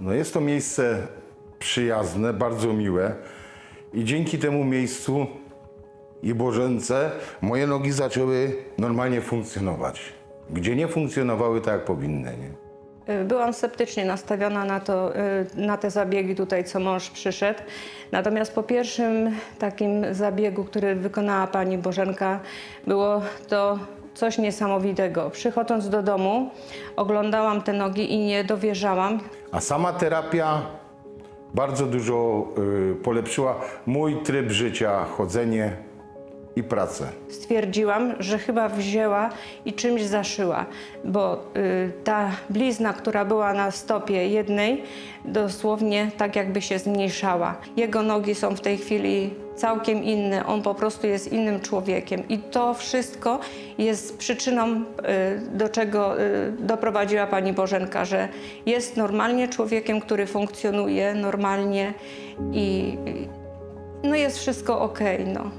No jest to miejsce przyjazne, bardzo miłe i dzięki temu miejscu i Bożence moje nogi zaczęły normalnie funkcjonować. Gdzie nie funkcjonowały tak, jak powinny. Nie? Y, Byłam sceptycznie nastawiona na, to, y, na te zabiegi tutaj, co mąż przyszedł. Natomiast po pierwszym takim zabiegu, który wykonała pani Bożenka, było to coś niesamowitego. Przychodząc do domu, oglądałam te nogi i nie dowierzałam. A sama terapia bardzo dużo y, polepszyła mój tryb życia, chodzenie i pracę. Stwierdziłam, że chyba wzięła i czymś zaszyła, bo y, ta blizna, która była na stopie jednej, dosłownie tak jakby się zmniejszała. Jego nogi są w tej chwili całkiem inne, on po prostu jest innym człowiekiem i to wszystko jest przyczyną, y, do czego y, doprowadziła pani Bożenka, że jest normalnie człowiekiem, który funkcjonuje normalnie i i- no jest wszystko okej, no.